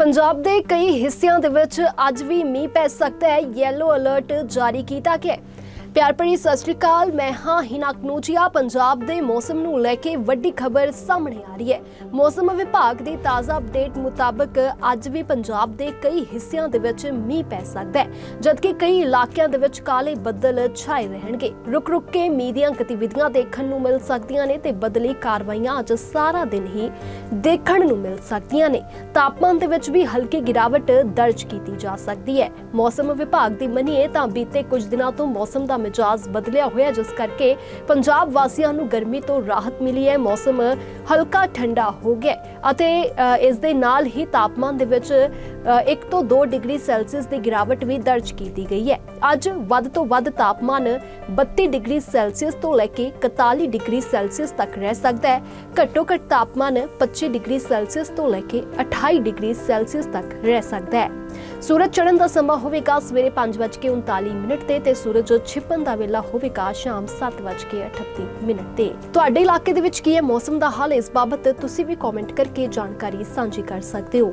ਪੰਜਾਬ ਦੇ ਕਈ ਹਿੱਸਿਆਂ ਦੇ ਵਿੱਚ ਅੱਜ ਵੀ ਮੀਂਹ ਪੈ ਸਕਦਾ ਹੈ। ਯੈਲੋ ਅਲਰਟ ਜਾਰੀ ਕੀਤਾ ਗਿਆ ਹੈ। ਪਿਆਰ ਭਰੀ ਸਤਿ ਸ਼੍ਰੀ ਅਕਾਲ। ਮੈਂ ਹਾਂ ਹਿਨਾ ਕਨੂਜੀਆ। ਪੰਜਾਬ ਦੇ ਮੌਸਮ ਨੂੰ ਲੈ ਕੇ ਵੱਡੀ ਖਬਰ ਸਾਹਮਣੇ ਆ ਰਹੀ ਹੈ। ਮੌਸਮ ਵਿਭਾਗ ਦੀ ਤਾਜ਼ਾ ਅਪਡੇਟ ਮੁਤਾਬਕ ਅੱਜ ਵੀ ਪੰਜਾਬ ਦੇ ਕਈ ਹਿੱਸਿਆਂ ਦੇ ਵਿੱਚ ਮੀਂਹ ਪੈ ਸਕਦਾ ਹੈ, ਜਦਕਿ ਕਈ ਇਲਾਕਿਆਂ ਦੇ ਵਿੱਚ ਕਾਲੇ ਬੱਦਲ ਛਾਏ ਰਹਿਣਗੇ। ਰੁਕ ਰੁਕ ਕੇ ਮੀਂਹ ਦੀਆਂ ਗਤੀਵਿਧੀਆਂ ਦੇਖਣ ਨੂੰ ਮਿਲ ਸਕਦੀਆਂ ਨੇ ਤੇ ਬਦਲੀ ਕਾਰਵਾਈਆਂ ਅੱਜ ਸਾਰਾ ਦਿਨ ਹੀ ਦੇਖਣ ਨੂੰ ਮਿਲ ਸਕਦੀਆਂ ਨੇ। ਤਾਪਮਾਨ ਦੇ ਵਿੱਚ ਵੀ ਹਲਕੀ ਗਿਰਾਵਟ ਦਰਜ ਕੀਤੀ ਜਾ ਸਕਦੀ ਹੈ। ਮੌਸਮ ਵਿਭਾਗ ਦੀ ਮੰਨੀਏ ਤਾਂ ਬੀਤੇ ਕੁਝ ਦਿਨਾਂ ਤੋਂ ਮੌਸਮ ਦਾ ਮਿਜਾਜ਼ ਬਦਲਿਆ ਹੋਇਆ ਜਿਸ ਕਰਕੇ ਪੰਜਾਬ ਵਾਸੀਆਂ ਨੂੰ ਗਰਮੀ ਤੋਂ ਰਾਹਤ ਮਿਲੀ ਹੈ। ਮੌਸਮ ਹਲਕਾ ਠੰਡਾ ਹੋ ਗਿਆ ਅਤੇ ਇਸ ਦੇ ਨਾਲ ਹੀ ਤਾਪਮਾਨ ਦੇ ਵਿੱਚ 1 ਤੋਂ 2 ਡਿਗਰੀ ਸੈਲਸੀਅਸ ਦੀ ਗਿਰਾਵਟ ਵੀ ਦਰਜ ਕੀਤੀ ਗਈ ਹੈ। ਅੱਜ ਵੱਧ ਤੋਂ ਵੱਧ ਤਾਪਮਾਨ 32 ਡਿਗਰੀ ਸੈਲਸੀਅਸ ਤੋਂ ਲੈ ਕੇ 41 ਡਿਗਰੀ ਸੈਲਸੀਅਸ ਤੱਕ ਰਹਿ ਸਕਦਾ ਹੈ। ਘੱਟੋ ਘੱਟ ਤਾਪਮਾਨ 25 ਡਿਗਰੀ ਸੈਲਸੀਅਸ ਤੋਂ ਲੈ ਕੇ 28 ਡਿਗਰੀ ਸੈਲਸੀਅਸ ਤੱਕ ਰਹਿ ਸਕਦਾ ਹੈ। ਸੂਰਜ ਚੜ੍ਹਨ ਦਾ ਸਮਾਂ ਹੋਵੇਗਾ ਸਵੇਰੇ 5:39 ਮਿੰਟ ਤੇ ਤੇ ਸੂਰਜ ਛਿਪਣ ਦਾ ਵੇਲਾ ਹੋਵੇਗਾ ਸ਼ਾਮ 7:38 ਮਿੰਟ ਤੇ। ਤੁਹਾਡੇ ਇਲਾਕੇ ਦੇ ਵਿੱਚ ਕੀ ਹੈ? ਮੌਸਮ ਦਾ ਹਾਲ ਇਸ ਬਾਬਤ ਤੁਸੀਂ ਵੀ ਕਮੈਂਟ ਕਰਕੇ ਜਾਣਕਾਰੀ ਸਾਂਝੀ ਕਰ ਸਕਦੇ ਹੋ।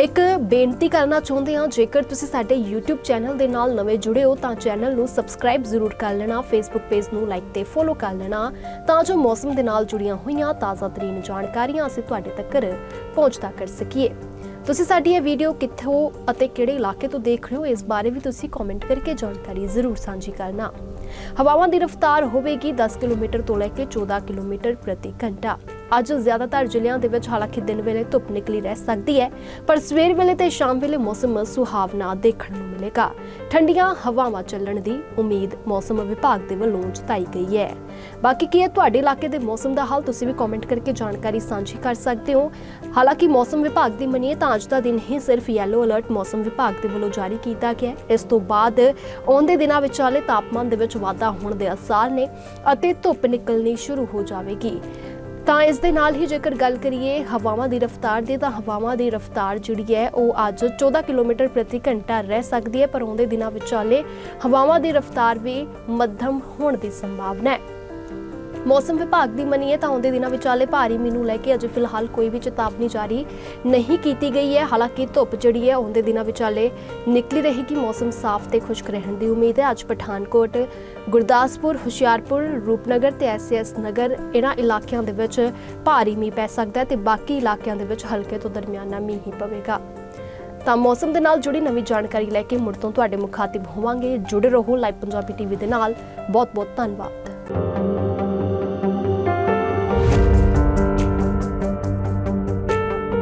ਇੱਕ ਬੇਨਤੀ ਕਰਨਾ ਚਾਹੁੰਦੇ ਹਾਂ, ਜੇਕਰ ਤੁਸੀਂ ਸਾਡੇ YouTube ਚੈਨਲ ਦੇ ਨਾਲ ਨਵੇਂ ਜੁੜੇ ਹੋ, ਤਾਂ ਚੈਨਲ ਨੂੰ ਸਬਸਕ੍ਰਾਈਬ ਜ਼ਰੂਰ ਕਰ ਲੈਣਾ, Facebook ਪੇਜ ਨੂੰ ਲਾਈਕ ਤੇ ਫੋਲੋ ਕਰ ਲੈਣਾ, ਤਾਂ ਜੋ ਮੌਸਮ ਦੇ ਨਾਲ ਜੁੜੀਆਂ ਹੋਈਆਂ ਤਾਜ਼ਾ ਤਰੀਨ ਜਾਣਕਾਰੀਆਂ ਅਸੀਂ ਤੁਹਾਡੇ ਤੱਕ ਪਹੁੰਚਦਾ ਕਰ ਸਕੀਏ। ਤੁਸੀਂ ਸਾਡੀ ਇਹ ਵੀਡੀਓ ਕਿੱਥੋਂ ਅਤੇ ਕਿਹੜੇ ਇਲਾਕੇ ਤੋਂ ਦੇਖ ਰਹੇ ਹੋ, ਇਸ ਬਾਰੇ ਵੀ ਤੁਸੀਂ ਕਮੈਂਟ ਕਰਕੇ ਜਾਣਕਾਰੀ ਜ਼ਰੂਰ ਸਾਂਝੀ ਕਰਨਾ। ਹਵਾਵਾਂ ਦੀ ਰਫ਼ਤਾਰ ਹੋਵੇਗੀ 10 ਕਿਲੋਮੀਟਰ ਤੋਂ ਲੈ ਕੇ 14 ਕਿਲੋਮੀਟਰ ਪ੍ਰਤੀ ਘੰਟਾ। ਅੱਜ ਜ਼ਿਆਦਾਤਰ ਜ਼ਿਲ੍ਹਿਆਂ ਦੇ ਵਿੱਚ ਹਾਲਾਂਕਿ ਦਿਨ ਵੇਲੇ ਧੁੱਪ ਨਿਕਲੀ ਰਹਿ ਸਕਦੀ ਹੈ, ਪਰ ਸਵੇਰ ਵੇਲੇ ਤੇ ਸ਼ਾਮ ਵੇਲੇ ਮੌਸਮ ਸੁਹਾਵਣਾ ਦੇਖਣ ਨੂੰ ਮਿਲੇਗਾ। ਠੰਡੀਆਂ ਹਵਾਵਾਂ ਚੱਲਣ ਦੀ ਉਮੀਦ ਮੌਸਮ ਵਿਭਾਗ ਦੇ ਵੱਲੋਂ ਜਤਾਈ ਗਈ ਹੈ। ਬਾਕੀ ਕੀ ਹੈ, ਤੁਹਾਡੇ ਇਲਾਕੇ ਦੇ ਮੌਸਮ ਦਾ ਹਾਲ ਤੁਸੀਂ ਵੀ ਕਮੈਂਟ ਕਰਕੇ ਜਾਣਕਾਰੀ ਸਾਂਝੀ ਕਰ ਸਕਦੇ ਹੋ। ਹਾਲਾਂਕਿ ਮੌਸਮ ਵਿਭਾਗ ਦੀ ਮੰਨੀਏ ਤਾਂ ਅੱਜ ਦਾ ਦਿਨ ਹੀ ਸਿਰਫ ਯੈਲੋ ਅਲਰਟ ਮੌਸਮ ਵਿਭਾਗ ਦੇ ਵੱਲੋਂ ਜਾਰੀ ਕੀਤਾ ਗਿਆ ਹੈ। ਇਸ ਤੋਂ ਬਾਅਦ ਆਉਂਦੇ ਦਿਨਾਂ ਵਿੱਚ ਵਾਲੇ ਤਾਪਮਾਨ ਦੇ ਵਿੱਚ ਵਾਧਾ ਹੋਣ ਦੇ ਅਸਾਰ ਨੇ ਅਤੇ ਧੁੱਪ ਨਿਕਲਣੀ ਸ਼ੁਰੂ ਹੋ ਜਾਵੇਗੀ। ਤਾਂ ਇਸ ਦੇ ਨਾਲ ਹੀ ਜੇਕਰ ਗੱਲ ਕਰੀਏ ਹਵਾਵਾਂ ਦੀ ਰਫ਼ਤਾਰ ਦੀ, ਤਾਂ ਹਵਾਵਾਂ ਦੀ ਰਫ਼ਤਾਰ ਜਿਹੜੀ ਹੈ ਉਹ ਅੱਜ 14 ਕਿਲੋਮੀਟਰ ਪ੍ਰਤੀ ਘੰਟਾ ਰਹਿ ਸਕਦੀ ਹੈ, ਪਰ ਆਉਂਦੇ ਦਿਨਾਂ ਵਿਚਾਲੇ ਹਵਾਵਾਂ ਦੀ ਰਫ਼ਤਾਰ ਵੀ ਮੱਧਮ ਹੋਣ ਦੀ ਸੰਭਾਵਨਾ ਹੈ। ਮੌਸਮ ਵਿਭਾਗ ਦੀ ਮੰਨੀਏ ਤਾਂ ਆਉਂਦੇ ਦਿਨਾਂ ਵਿਚਾਲੇ ਭਾਰੀ ਮੀਂਹ ਨੂੰ ਲੈ ਕੇ ਅਜੇ ਫਿਲਹਾਲ ਕੋਈ ਵੀ ਚੇਤਾਵਨੀ ਜਾਰੀ ਨਹੀਂ ਕੀਤੀ ਗਈ ਹੈ। ਹਾਲਾਂਕਿ ਧੁੱਪ ਜਿਹੜੀ ਹੈ, ਆਉਂਦੇ ਦਿਨਾਂ ਵਿਚਾਲੇ ਨਿਕਲੀ ਰਹੇਗੀ। ਮੌਸਮ ਸਾਫ਼ ਤੇ ਖੁਸ਼ਕ ਰਹਿਣ ਦੀ ਉਮੀਦ ਹੈ। ਅੱਜ ਪਠਾਨਕੋਟ, ਗੁਰਦਾਸਪੁਰ, ਹੁਸ਼ਿਆਰਪੁਰ, ਰੂਪਨਗਰ ਤੇ ਐਸਐਸ ਨਗਰ ਇਹਨਾਂ ਇਲਾਕਿਆਂ ਦੇ ਵਿੱਚ ਭਾਰੀ ਮੀਂਹ ਪੈ ਸਕਦਾ ਹੈ ਤੇ ਬਾਕੀ ਇਲਾਕਿਆਂ ਦੇ ਵਿੱਚ ਹਲਕੇ ਤੋਂ ਦਰਮਿਆਨਾ ਮੀਂਹ ਹੀ ਪਵੇਗਾ। ਤਾਂ ਮੌਸਮ ਦੇ ਨਾਲ ਜੁੜੀ ਨਵੀਂ ਜਾਣਕਾਰੀ ਲੈ ਕੇ ਮੁੜ ਤੋਂ ਤੁਹਾਡੇ ਮੁਖਾਤਿਬ ਹੋਵਾਂਗੇ। ਜੁੜੇ ਰਹੋ ਲਾਈਵ ਪੰਜਾਬੀ ਟੀਵੀ ਦੇ ਨਾਲ। ਬਹੁਤ ਬਹੁਤ ਧੰਨਵਾਦ।